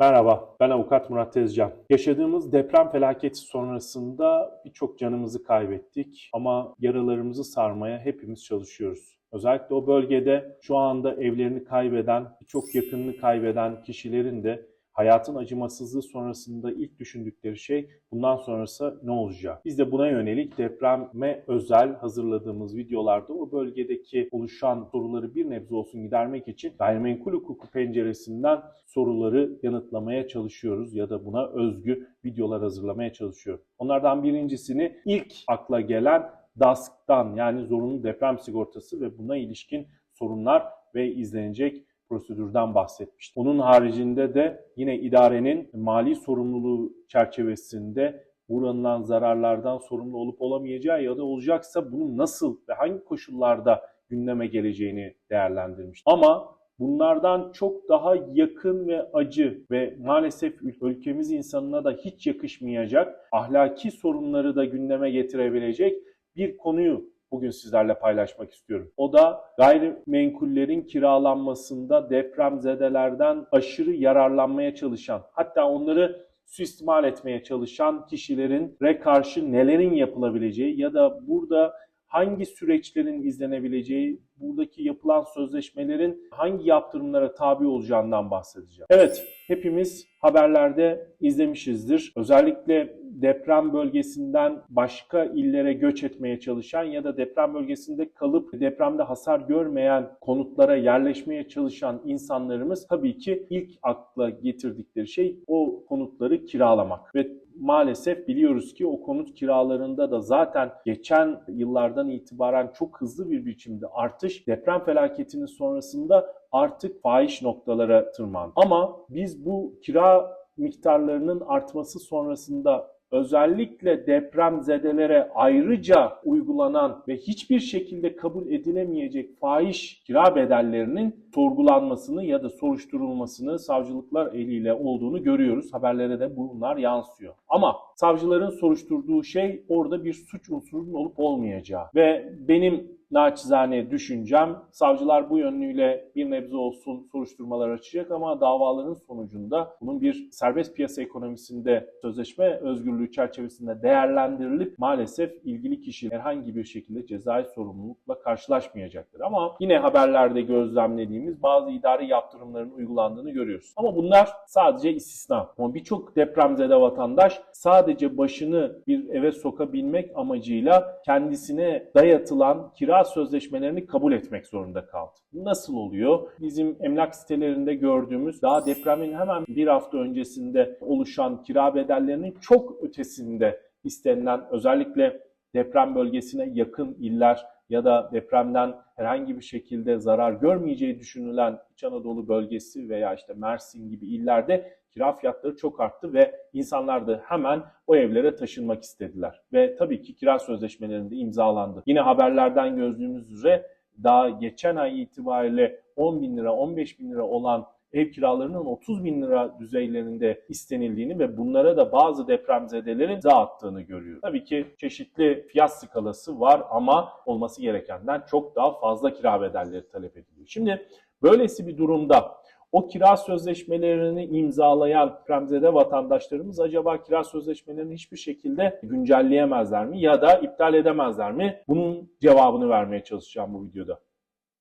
Merhaba, ben avukat Murat Tezcan. Yaşadığımız deprem felaketi sonrasında birçok canımızı kaybettik ama yaralarımızı sarmaya hepimiz çalışıyoruz. Özellikle o bölgede şu anda evlerini kaybeden, birçok yakınını kaybeden kişilerin de hayatın acımasızlığı sonrasında ilk düşündükleri şey bundan sonrası ne olacak? Biz de buna yönelik depreme özel hazırladığımız videolarda o bölgedeki oluşan soruları bir nebze olsun gidermek için gayrimenkul hukuku penceresinden soruları yanıtlamaya çalışıyoruz ya da buna özgü videolar hazırlamaya çalışıyoruz. Onlardan birincisini ilk akla gelen DASK'tan yani zorunlu deprem sigortası ve buna ilişkin sorunlar ve izlenecek prosedürden bahsetmiştim. Onun haricinde de yine idarenin mali sorumluluğu çerçevesinde uğranılan zararlardan sorumlu olup olamayacağı ya da olacaksa bunun nasıl ve hangi koşullarda gündeme geleceğini değerlendirmiş. Ama bunlardan çok daha yakın ve acı ve maalesef ülkemiz insanına da hiç yakışmayacak ahlaki sorunları da gündeme getirebilecek bir konuyu bugün sizlerle paylaşmak istiyorum. O da gayrimenkullerin kiralanmasında depremzedelerden aşırı yararlanmaya çalışan, hatta onları suistimal etmeye çalışan kişilerin re karşı nelerin yapılabileceği ya da burada hangi süreçlerin izlenebileceği, buradaki yapılan sözleşmelerin hangi yaptırımlara tabi olacağından bahsedeceğim. Evet, hepimiz haberlerde izlemişizdir. Özellikle deprem bölgesinden başka illere göç etmeye çalışan ya da deprem bölgesinde kalıp depremde hasar görmeyen konutlara yerleşmeye çalışan insanlarımız tabii ki ilk akla getirdikleri şey o konutları kiralamak ve maalesef biliyoruz ki o konut kiralarında da zaten geçen yıllardan itibaren çok hızlı bir biçimde artış deprem felaketinin sonrasında artık fahiş noktalara tırmandı. Ama biz bu kira miktarlarının artması sonrasında özellikle depremzedelere ayrıca uygulanan ve hiçbir şekilde kabul edilemeyecek fahiş kira bedellerinin sorgulanmasını ya da soruşturulmasını savcılıklar eliyle olduğunu görüyoruz. Haberlere de bunlar yansıyor. Ama savcıların soruşturduğu şey orada bir suç unsurunun olup olmayacağı ve benim naçizane düşüncem savcılar bu yönlüyle bir nebze olsun soruşturmalar açacak ama davaların sonucunda bunun bir serbest piyasa ekonomisinde sözleşme özgürlüğü çerçevesinde değerlendirilip maalesef ilgili kişi herhangi bir şekilde cezai sorumlulukla karşılaşmayacaktır. Ama yine haberlerde gözlemlediğimiz bazı idari yaptırımların uygulandığını görüyoruz. Ama bunlar sadece istisna. Ama birçok depremzede vatandaş sadece başını bir eve sokabilmek amacıyla kendisine dayatılan kira sözleşmelerini kabul etmek zorunda kaldı. Nasıl oluyor? Bizim emlak sitelerinde gördüğümüz daha depremin hemen bir hafta öncesinde oluşan kira bedellerinin çok ötesinde istenilen özellikle deprem bölgesine yakın iller ya da depremden herhangi bir şekilde zarar görmeyeceği düşünülen İç Anadolu bölgesi veya işte Mersin gibi illerde kira fiyatları çok arttı ve insanlar da hemen o evlere taşınmak istediler. Ve tabii ki kira sözleşmelerinde imzalandı. Yine haberlerden gördüğümüz üzere daha geçen ay itibariyle 10 bin lira, 15 bin lira olan ev kiralarının 30 bin lira düzeylerinde istenildiğini ve bunlara da bazı depremzedelerin imza attığını görüyoruz. Tabii ki çeşitli fiyat skalası var ama olması gerekenden çok daha fazla kira bedelleri talep ediliyor. Şimdi böylesi bir durumda o kira sözleşmelerini imzalayan depremzede vatandaşlarımız acaba kira sözleşmelerini hiçbir şekilde güncelleyemezler mi ya da iptal edemezler mi? Bunun cevabını vermeye çalışacağım bu videoda.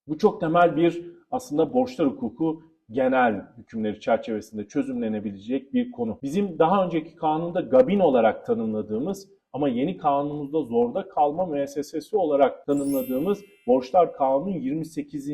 Bu çok temel bir aslında borçlar hukuku genel hükümleri çerçevesinde çözümlenebilecek bir konu. Bizim daha önceki kanunda gabin olarak tanımladığımız ama yeni kanunumuzda zorda kalma müessesesi olarak tanımladığımız Borçlar Kanunu 28.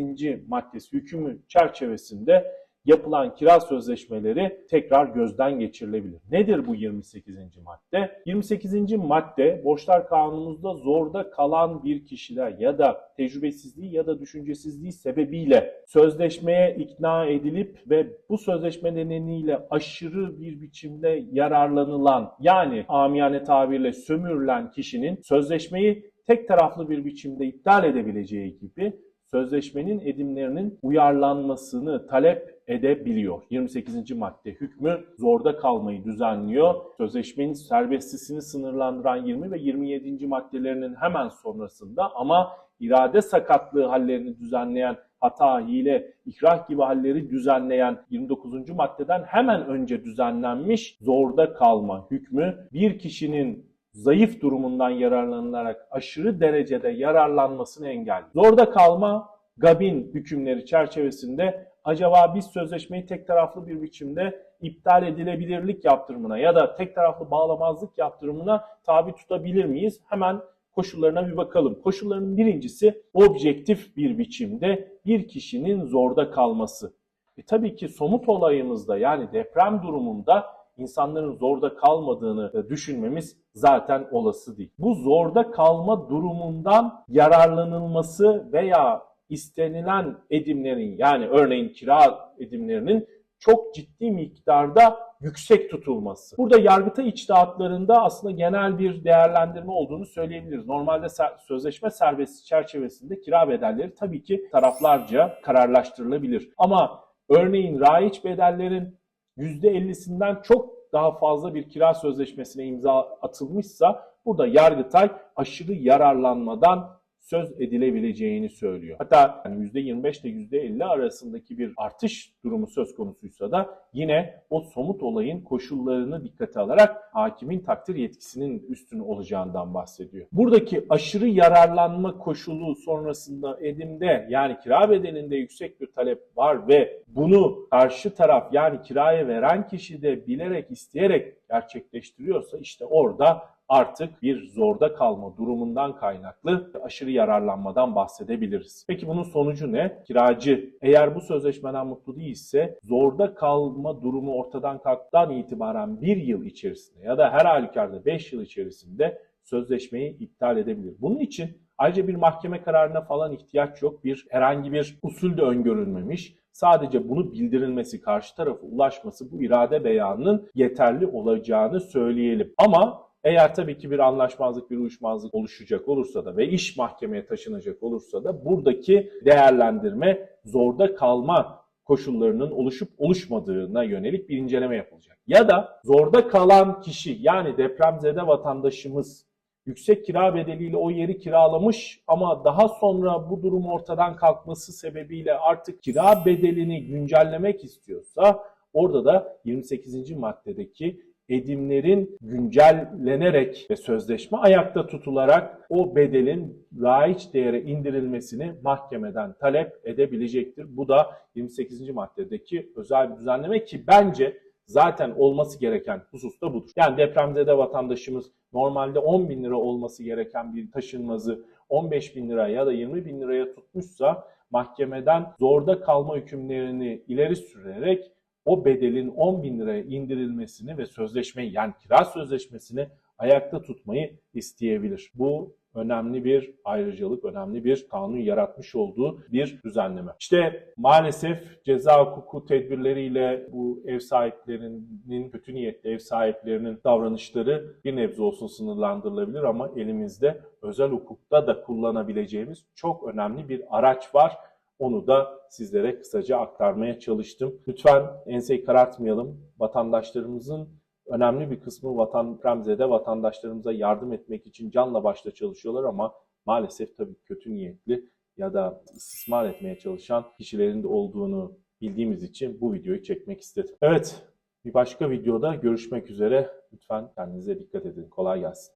maddesi hükmü çerçevesinde yapılan kira sözleşmeleri tekrar gözden geçirilebilir. Nedir bu 28. madde? 28. madde borçlar kanunumuzda zorda kalan bir kişiler ya da tecrübesizliği ya da düşüncesizliği sebebiyle sözleşmeye ikna edilip ve bu sözleşme nedeniyle aşırı bir biçimde yararlanılan yani amiyane tabirle sömürülen kişinin sözleşmeyi tek taraflı bir biçimde iptal edebileceği gibi sözleşmenin edimlerinin uyarlanmasını talep edebiliyor. 28. madde hükmü zorda kalmayı düzenliyor. Sözleşmenin serbestisini sınırlandıran 20 ve 27. maddelerinin hemen sonrasında ama irade sakatlığı hallerini düzenleyen hata, hile, ikrah gibi halleri düzenleyen 29. maddeden hemen önce düzenlenmiş zorda kalma hükmü bir kişinin zayıf durumundan yararlanılarak aşırı derecede yararlanmasını engelliyor. Zorda kalma Gabin hükümleri çerçevesinde acaba biz sözleşmeyi tek taraflı bir biçimde iptal edilebilirlik yaptırımına ya da tek taraflı bağlamazlık yaptırımına tabi tutabilir miyiz? Hemen koşullarına bir bakalım. Koşulların birincisi objektif bir biçimde bir kişinin zorda kalması. E tabii ki somut olayımızda yani deprem durumunda insanların zorda kalmadığını düşünmemiz zaten olası değil. Bu zorda kalma durumundan yararlanılması veya istenilen edimlerin yani örneğin kira edimlerinin çok ciddi miktarda yüksek tutulması. Burada yargıtay içtihatlarında aslında genel bir değerlendirme olduğunu söyleyebiliriz. Normalde sözleşme serbestisi çerçevesinde kira bedelleri tabii ki taraflarca kararlaştırılabilir. Ama örneğin raiç bedellerin %50'sinden çok daha fazla bir kira sözleşmesine imza atılmışsa burada Yargıtay aşırı yararlanmadan söz edilebileceğini söylüyor. Hatta yani %25 ile %50 arasındaki bir artış durumu söz konusuysa da yine o somut olayın koşullarını dikkate alarak hakimin takdir yetkisinin üstün olacağından bahsediyor. Buradaki aşırı yararlanma koşulu sonrasında edimde yani kira bedelinde yüksek bir talep var ve bunu karşı taraf yani kiraya veren kişi de bilerek isteyerek gerçekleştiriyorsa işte orada artık bir zorda kalma durumundan kaynaklı aşırı yararlanmadan bahsedebiliriz. Peki bunun sonucu ne? Kiracı eğer bu sözleşmeden mutlu değilse zorda kalma durumu ortadan kalktıktan itibaren bir yıl içerisinde ya da her halükarda 5 yıl içerisinde sözleşmeyi iptal edebilir. Bunun için ayrıca bir mahkeme kararına falan ihtiyaç yok. Bir herhangi bir usul de öngörülmemiş. Sadece bunu bildirilmesi, karşı tarafa ulaşması bu irade beyanının yeterli olacağını söyleyelim. Ama eğer tabii ki bir anlaşmazlık, bir uyuşmazlık oluşacak olursa da ve iş mahkemeye taşınacak olursa da buradaki değerlendirme zorda kalma koşullarının oluşup oluşmadığına yönelik bir inceleme yapılacak. Ya da zorda kalan kişi yani depremzede vatandaşımız yüksek kira bedeliyle o yeri kiralamış ama daha sonra bu durum ortadan kalkması sebebiyle artık kira bedelini güncellemek istiyorsa orada da 28. maddedeki edimlerin güncellenerek ve sözleşme ayakta tutularak o bedelin raiç değere indirilmesini mahkemeden talep edebilecektir. Bu da 28. maddedeki özel bir düzenleme ki bence zaten olması gereken husus da budur. Yani depremzede vatandaşımız normalde 10 bin lira olması gereken bir taşınmazı 15 bin lira ya da 20 bin liraya tutmuşsa mahkemeden zorda kalma hükümlerini ileri sürerek o bedelin 10 bin liraya indirilmesini ve sözleşmeyi yani kira sözleşmesini ayakta tutmayı isteyebilir. Bu önemli bir ayrıcalık, önemli bir kanun yaratmış olduğu bir düzenleme. İşte maalesef ceza hukuku tedbirleriyle bu ev sahiplerinin, kötü niyetli ev sahiplerinin davranışları bir nebze olsun sınırlandırılabilir ama elimizde özel hukukta da kullanabileceğimiz çok önemli bir araç var. Onu da sizlere kısaca aktarmaya çalıştım. Lütfen enseyi karartmayalım. Vatandaşlarımızın önemli bir kısmı vatan depremzede vatandaşlarımıza yardım etmek için canla başla çalışıyorlar ama maalesef tabii kötü niyetli ya da istismar etmeye çalışan kişilerin de olduğunu bildiğimiz için bu videoyu çekmek istedim. Evet, bir başka videoda görüşmek üzere. Lütfen kendinize dikkat edin. Kolay gelsin.